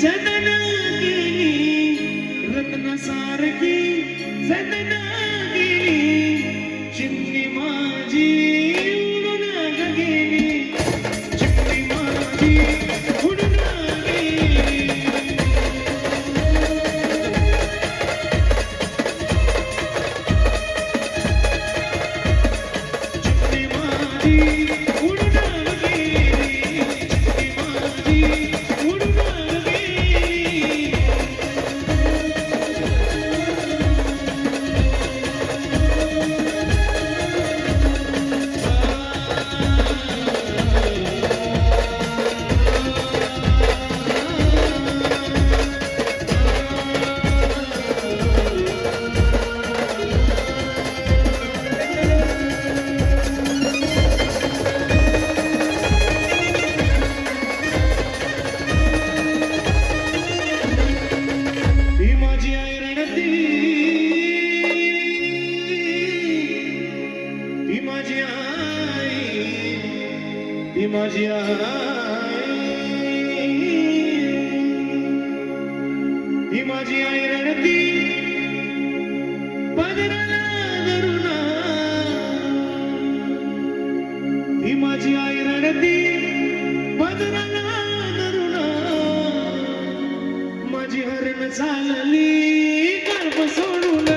ಜನನಾಗಿರಿ ರತ್ನ ಸಾರಥಿ ಜನನಾಗಿರಿ ಚಿನ್ನಿ ಮಾಜಿ ಹುಡುನಾಗೇನಿ ಚಿನ್ನಿ ಚಿನ್ನಿ ही माझी आई ही माझी दरुना रडती पदराला धरुना ही माझी आई रडती पदराला धरुना माझी हरण सोडून